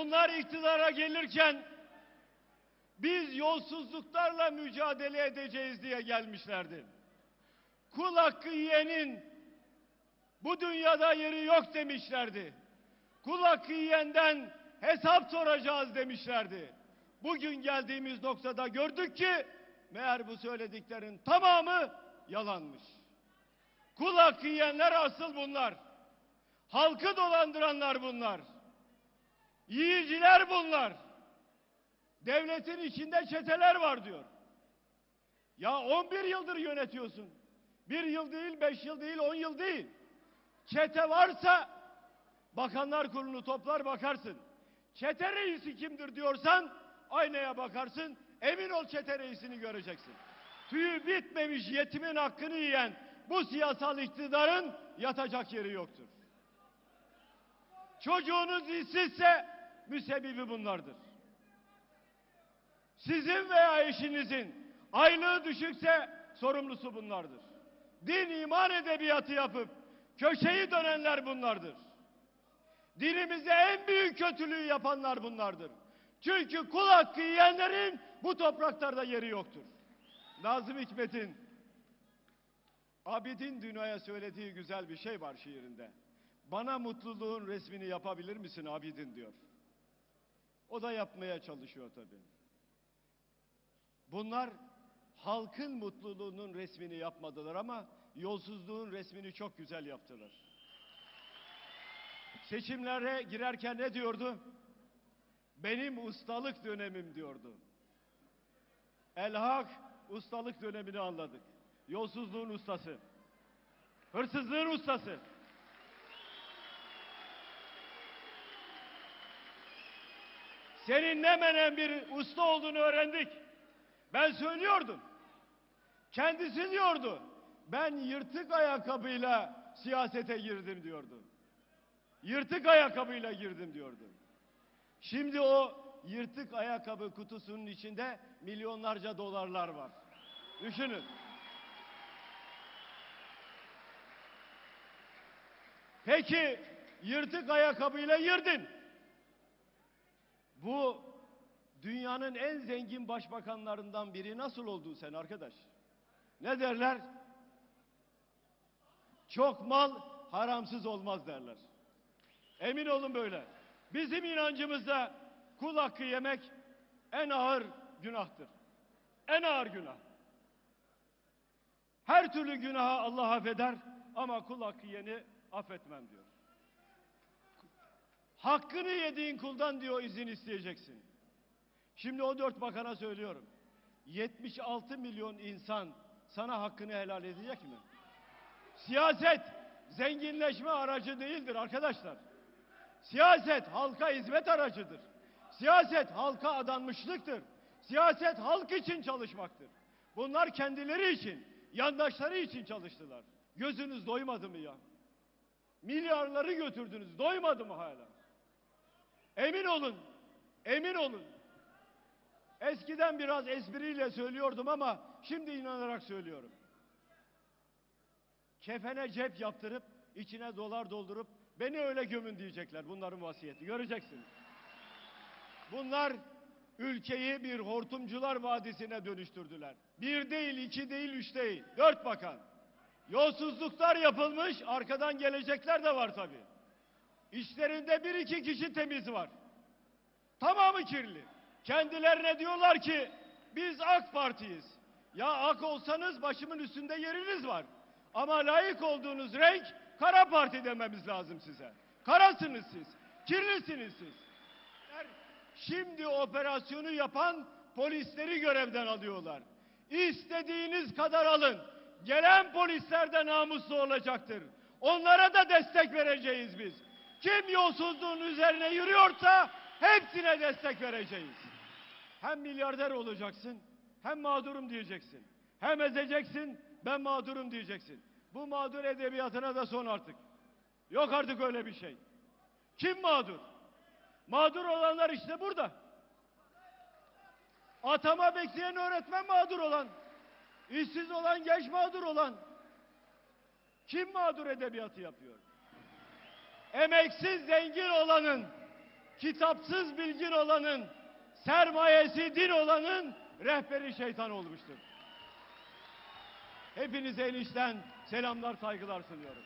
Bunlar iktidara gelirken biz yolsuzluklarla mücadele edeceğiz diye gelmişlerdi. Kul hakkı yiyenin bu dünyada yeri yok demişlerdi. Kul hakkı yiyenden hesap soracağız demişlerdi. Bugün geldiğimiz noktada gördük ki meğer bu söylediklerin tamamı yalanmış. Kul hakkı yiyenler asıl bunlar. Halkı dolandıranlar bunlar. Yiyiciler bunlar. Devletin içinde çeteler var diyor. Ya 11 yıldır yönetiyorsun. Bir yıl değil, beş yıl değil, on yıl değil. Çete varsa bakanlar kurulunu toplar bakarsın. Çete reisi kimdir diyorsan aynaya bakarsın. Emin ol çete reisini göreceksin. Tüyü bitmemiş yetimin hakkını yiyen bu siyasal iktidarın yatacak yeri yoktur. Çocuğunuz işsizse müsebbibi bunlardır. Sizin veya eşinizin aylığı düşükse sorumlusu bunlardır. Din iman edebiyatı yapıp köşeyi dönenler bunlardır. Dinimize en büyük kötülüğü yapanlar bunlardır. Çünkü kul hakkı yiyenlerin bu topraklarda yeri yoktur. Nazım Hikmet'in Abidin Dünya'ya söylediği güzel bir şey var şiirinde. Bana mutluluğun resmini yapabilir misin Abidin diyor. O da yapmaya çalışıyor tabii. Bunlar halkın mutluluğunun resmini yapmadılar ama yolsuzluğun resmini çok güzel yaptılar. Seçimlere girerken ne diyordu? Benim ustalık dönemim diyordu. Elhak ustalık dönemini anladık. Yolsuzluğun ustası. Hırsızlığın ustası. Senin ne menen bir usta olduğunu öğrendik. Ben söylüyordum. Kendisi diyordu. Ben yırtık ayakkabıyla siyasete girdim diyordu. Yırtık ayakkabıyla girdim diyordu. Şimdi o yırtık ayakkabı kutusunun içinde milyonlarca dolarlar var. Düşünün. Peki yırtık ayakkabıyla girdin. Bu dünyanın en zengin başbakanlarından biri nasıl oldun sen arkadaş? Ne derler? Çok mal haramsız olmaz derler. Emin olun böyle. Bizim inancımızda kul hakkı yemek en ağır günahtır. En ağır günah. Her türlü günahı Allah affeder ama kul hakkı yeni affetmem diyor. Hakkını yediğin kuldan diyor izin isteyeceksin. Şimdi o dört bakana söylüyorum. 76 milyon insan sana hakkını helal edecek mi? Siyaset zenginleşme aracı değildir arkadaşlar. Siyaset halka hizmet aracıdır. Siyaset halka adanmışlıktır. Siyaset halk için çalışmaktır. Bunlar kendileri için, yandaşları için çalıştılar. Gözünüz doymadı mı ya? Milyarları götürdünüz, doymadı mı hala? Emin olun, emin olun. Eskiden biraz espriyle söylüyordum ama şimdi inanarak söylüyorum. Kefene cep yaptırıp içine dolar doldurup beni öyle gömün diyecekler bunların vasiyeti. Göreceksiniz. Bunlar ülkeyi bir hortumcular vadisine dönüştürdüler. Bir değil, iki değil, üç değil. Dört bakan. Yolsuzluklar yapılmış, arkadan gelecekler de var tabii. İşlerinde bir iki kişi temiz var. Tamamı kirli. Kendilerine diyorlar ki biz AK Parti'yiz. Ya AK olsanız başımın üstünde yeriniz var. Ama layık olduğunuz renk kara parti dememiz lazım size. Karasınız siz. Kirlisiniz siz. Şimdi operasyonu yapan polisleri görevden alıyorlar. İstediğiniz kadar alın. Gelen polisler de namuslu olacaktır. Onlara da destek vereceğiz biz. Kim yolsuzluğun üzerine yürüyorsa hepsine destek vereceğiz. Hem milyarder olacaksın, hem mağdurum diyeceksin. Hem ezeceksin, ben mağdurum diyeceksin. Bu mağdur edebiyatına da son artık. Yok artık öyle bir şey. Kim mağdur? Mağdur olanlar işte burada. Atama bekleyen öğretmen mağdur olan. işsiz olan genç mağdur olan. Kim mağdur edebiyatı yapıyor? Emeksiz zengin olanın kitapsız bilgin olanın, sermayesi din olanın rehberi şeytan olmuştur. Hepinize enişten selamlar saygılar sunuyorum.